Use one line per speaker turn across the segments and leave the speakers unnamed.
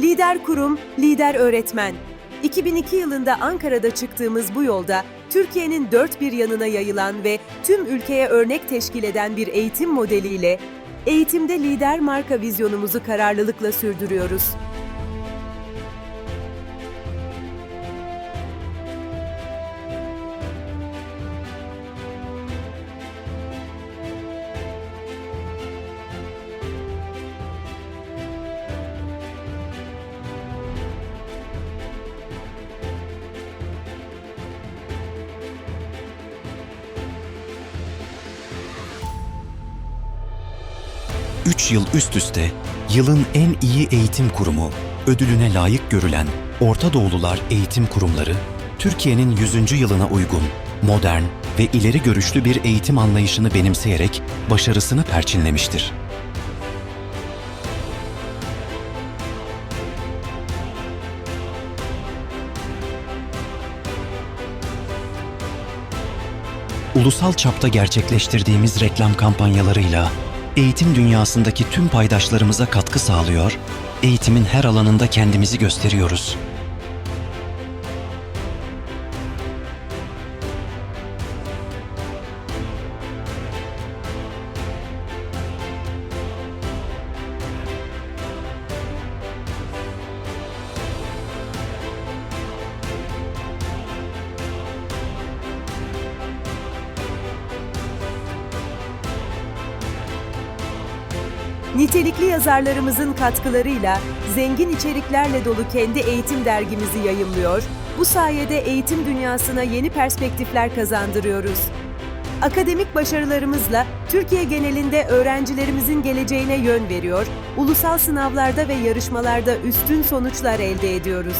Lider kurum, lider öğretmen. 2002 yılında Ankara'da çıktığımız bu yolda Türkiye'nin dört bir yanına yayılan ve tüm ülkeye örnek teşkil eden bir eğitim modeliyle eğitimde lider marka vizyonumuzu kararlılıkla sürdürüyoruz.
Üç yıl üst üste yılın en iyi eğitim kurumu ödülüne layık görülen Orta Doğulular Eğitim Kurumları, Türkiye'nin 100. yılına uygun, modern ve ileri görüşlü bir eğitim anlayışını benimseyerek başarısını perçinlemiştir. Ulusal çapta gerçekleştirdiğimiz reklam kampanyalarıyla eğitim dünyasındaki tüm paydaşlarımıza katkı sağlıyor, eğitimin her alanında kendimizi gösteriyoruz.
Nitelikli yazarlarımızın katkılarıyla zengin içeriklerle dolu kendi eğitim dergimizi yayımlıyor, bu sayede eğitim dünyasına yeni perspektifler kazandırıyoruz. Akademik başarılarımızla Türkiye genelinde öğrencilerimizin geleceğine yön veriyor, ulusal sınavlarda ve yarışmalarda üstün sonuçlar elde ediyoruz.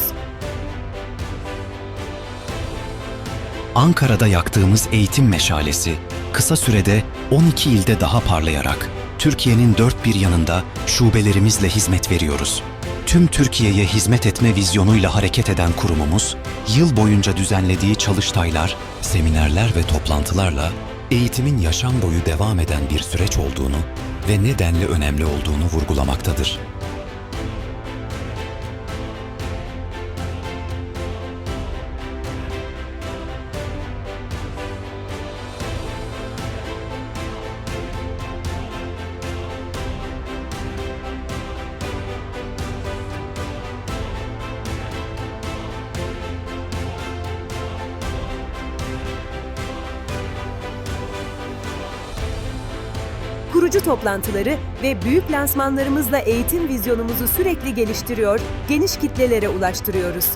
Ankara'da yaktığımız eğitim meşalesi kısa sürede 12 ilde daha parlayarak Türkiye'nin dört bir yanında şubelerimizle hizmet veriyoruz. Tüm Türkiye'ye hizmet etme vizyonuyla hareket eden kurumumuz, yıl boyunca düzenlediği çalıştaylar, seminerler ve toplantılarla eğitimin yaşam boyu devam eden bir süreç olduğunu ve nedenle önemli olduğunu vurgulamaktadır.
Kurucu toplantıları ve büyük lansmanlarımızla eğitim vizyonumuzu sürekli geliştiriyor, geniş kitlelere ulaştırıyoruz.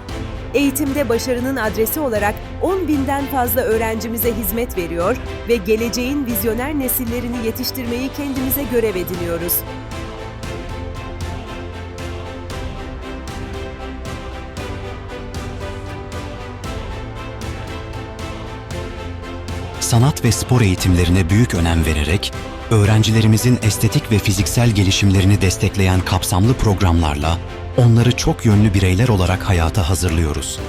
Eğitimde başarının adresi olarak 10 binden fazla öğrencimize hizmet veriyor ve geleceğin vizyoner nesillerini yetiştirmeyi kendimize görev ediniyoruz.
Sanat ve spor eğitimlerine büyük önem vererek, öğrencilerimizin estetik ve fiziksel gelişimlerini destekleyen kapsamlı programlarla onları çok yönlü bireyler olarak hayata hazırlıyoruz.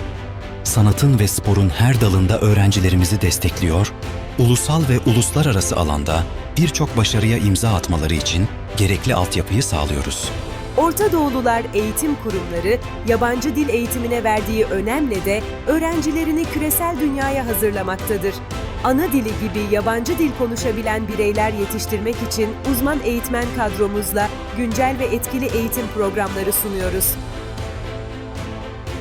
Sanatın ve sporun her dalında öğrencilerimizi destekliyor, ulusal ve uluslararası alanda birçok başarıya imza atmaları için gerekli altyapıyı sağlıyoruz.
Orta Doğulular Eğitim Kurumları, yabancı dil eğitimine verdiği önemle de öğrencilerini küresel dünyaya hazırlamaktadır. Ana dili gibi yabancı dil konuşabilen bireyler yetiştirmek için uzman eğitmen kadromuzla güncel ve etkili eğitim programları sunuyoruz.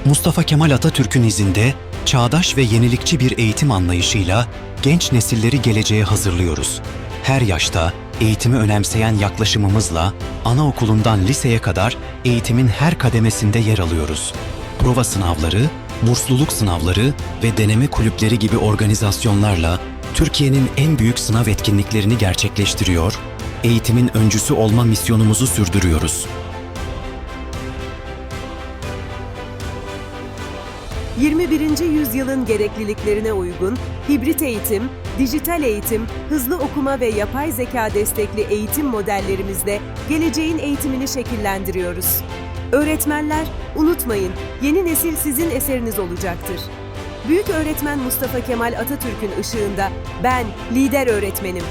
Mustafa Kemal Atatürk'ün izinde çağdaş ve yenilikçi bir eğitim anlayışıyla genç nesilleri geleceğe hazırlıyoruz. Her yaşta eğitimi önemseyen yaklaşımımızla anaokulundan liseye kadar eğitimin her kademesinde yer alıyoruz. Prova sınavları, bursluluk sınavları ve deneme kulüpleri gibi organizasyonlarla Türkiye'nin en büyük sınav etkinliklerini gerçekleştiriyor, eğitimin öncüsü olma misyonumuzu sürdürüyoruz.
21. yüzyılın gerekliliklerine uygun hibrit eğitim, dijital eğitim, hızlı okuma ve yapay zeka destekli eğitim modellerimizle geleceğin eğitimini şekillendiriyoruz. Öğretmenler, unutmayın, yeni nesil sizin eseriniz olacaktır. Büyük öğretmen Mustafa Kemal Atatürk'ün ışığında ben lider öğretmenim.